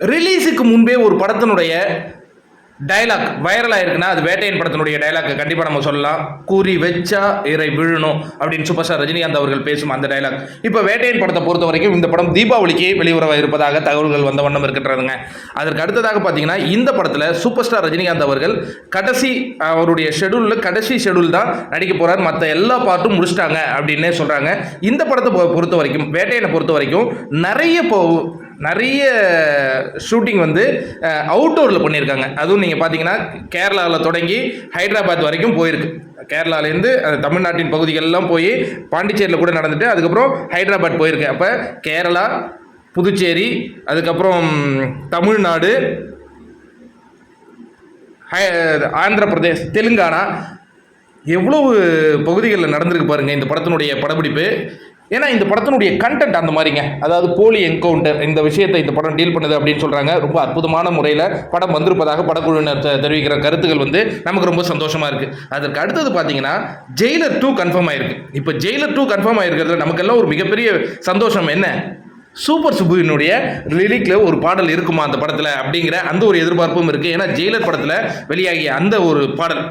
ரிலீஸுக்கு முன்பே ஒரு படத்தினுடைய டயலாக் வைரலாக இருக்குன்னா அது வேட்டையன் படத்தினுடைய டயலாக் கண்டிப்பாக நம்ம சொல்லலாம். கூறி வச்சா இறை விழணும் அப்படின்னு சூப்பர் ஸ்டார் ரஜினிகாந்த் அவர்கள் பேசும் அந்த டயலாக் இப்போ வேட்டையன் படத்தை பொறுத்த வரைக்கும் இந்த படம் தீபாவளிக்கு வெளிவர இருப்பதாக தகவல்கள் வந்த வண்ணம் இருக்கின்றதுங்க. அதற்கு அடுத்ததாக பார்த்தீங்கன்னா இந்த படத்தில் சூப்பர் ஸ்டார் ரஜினிகாந்த் அவர்கள் கடைசி அவருடைய ஷெடியூலில் கடைசி ஷெடியூல் தான் நடிக்க போகிறார் மற்ற எல்லா பாட்டும் முடிச்சிட்டாங்க அப்படின்னே சொல்கிறாங்க இந்த படத்தை பொ- பொறுத்த வரைக்கும் வேட்டையனை பொறுத்த வரைக்கும் நிறைய நிறைய ஷூட்டிங் வந்து அவுட்டோரில் பண்ணியிருக்காங்க. அதுவும் நீங்கள் பார்த்தீங்கன்னா கேரளாவில் தொடங்கி ஹைதராபாத் வரைக்கும் போயிருக்கு. கேரளாலேருந்து தமிழ்நாட்டின் பகுதிகளெல்லாம் போய் பாண்டிச்சேரியில் கூட நடந்துட்டு அதுக்கப்புறம் ஹைதராபாத் போயிருக்கு. அப்போ கேரளா புதுச்சேரி அதுக்கப்புறம் தமிழ்நாடு ஹை- ஆந்திர பிரதேஷ் தெலுங்கானா எவ்வளவு பகுதிகளில் நடந்திருக்கு பாருங்கள் இந்த படத்தினுடைய படப்பிடிப்பு. ஏன்னா இந்த படத்தினுடைய கண்டென்ட் அந்த மாதிரிங்க. அதாவது போலி என்கவுண்டர் இந்த விஷயத்தை இந்த படம் டீல் பண்ணுது அப்படின்னு சொல்கிறாங்க ரொம்ப அற்புதமான முறையில் படம் வந்திருப்பதாக படக்குழுவினர் தெரிவிக்கிற கருத்துக்கள் வந்து நமக்கு ரொம்ப சந்தோஷமாக இருக்குது அதற்கு அடுத்தது பார்த்தீங்கன்னா ஜெயிலர் டூ கன்ஃபார்ம் ஆயிருக்கு. இப்போ ஜெயிலர் டூ கன்ஃபார்ம் ஆயிருக்கிறதுல நமக்கெல்லாம் ஒரு மிகப்பெரிய சந்தோஷம் என்ன? சூப்பர் சுப்புவினுடைய லிரிக்கில் ஒரு பாடல் இருக்குமா அந்த படத்தில் அப்படிங்கிற அந்த ஒரு எதிர்பார்ப்பும் இருக்குது ஏன்னா ஜெயிலர் படத்தில் வெளியாகிய அந்த ஒரு பாடல்.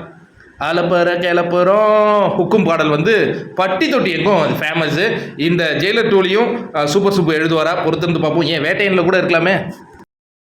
அலப்பற கிளப்புறோம் ஹுக்கும் பாடல் வந்து பட்டி தொட்டி எங்கும் அது ஃபேமஸ்ஸு இந்த ஜெயிலர் டூலையும் சூப்பர் சூப்பர் எழுதுவாரா? பொறுத்திருந்து பார்ப்போம். ஏன் வேட்டையனில் கூட இருக்கலாமே?